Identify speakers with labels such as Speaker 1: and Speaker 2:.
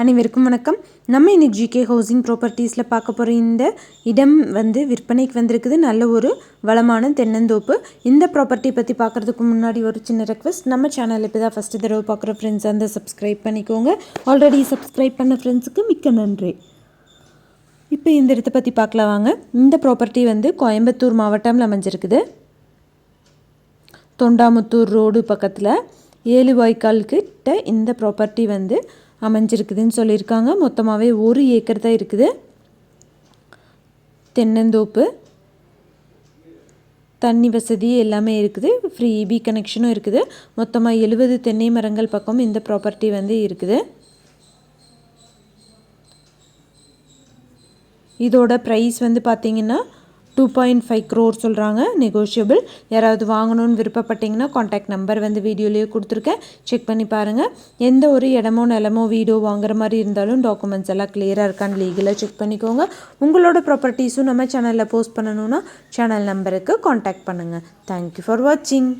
Speaker 1: அனைவருக்கும் வணக்கம். நம்ம இன்னைக்கு ஜிகே ஹவுசிங் ப்ராப்பர்ட்டிஸில் பார்க்க போகிற இந்த இடம் வந்து விற்பனைக்கு வந்திருக்குது. நல்ல ஒரு வளமான தென்னந்தோப்பு. இந்த ப்ராப்பர்ட்டி பற்றி பார்க்குறதுக்கு முன்னாடி ஒரு சின்ன ரெக்வஸ்ட் நம்ம சேனல் இப்போ தான் ஃபஸ்ட்டு தடவை பார்க்குற ஃப்ரெண்ட்ஸ் அந்த சப்ஸ்கிரைப் பண்ணிக்கோங்க. ஆல்ரெடி சப்ஸ்கிரைப் பண்ண ஃப்ரெண்ட்ஸுக்கு மிக்க நன்றி. இப்போ இந்த இடத்தை பற்றி பார்க்கலாம் வாங்க. இந்த ப்ராப்பர்ட்டி வந்து கோயம்புத்தூர் மாவட்டம்ல அமைஞ்சிருக்குது. தொண்டாமுத்தூர் ரோடு பக்கத்தில் ஏழு வாய்க்கால் கிட்ட இந்த ப்ராப்பர்ட்டி வந்து அமைஞ்சிருக்குதுன்னு சொல்லியிருக்காங்க. மொத்தமாகவே ஒரு ஏக்கர் தான் இருக்குது. தென்னந்தோப்பு தண்ணி வசதி எல்லாமே இருக்குது. ஃப்ரீ இபி கனெக்ஷனும் இருக்குது. மொத்தமாக எழுபது தென்னை மரங்கள் பக்கம் இந்த ப்ராப்பர்ட்டி வந்து இருக்குது. இதோட ப்ரைஸ் வந்து பார்த்திங்கன்னா டூ பாயிண்ட் ஃபைவ் க்ரோர் சொல்கிறாங்க நெகோஷியபிள் யாராவது வாங்கணும்னு விருப்பப்பட்டிங்கன்னா காண்டாக்ட் நம்பர் வந்து வீடியோலேயே கொடுத்துருக்கேன். செக் பண்ணி பாருங்கள் எந்த ஒரு இடமோ நிலமோ வீடோ வாங்குற மாதிரி இருந்தாலும் டாக்குமெண்ட்ஸ் எல்லாம் கிளியராக இருக்கான்னு லீகலாக செக் பண்ணிக்கோங்க. உங்களோட ப்ராப்பர்ட்டிஸும் நம்ம சேனலில் போஸ்ட் பண்ணணுன்னா சேனல் நம்பருக்கு காண்டாக்ட் பண்ணுங்கள் தேங்க்யூ ஃபார் வாட்சிங்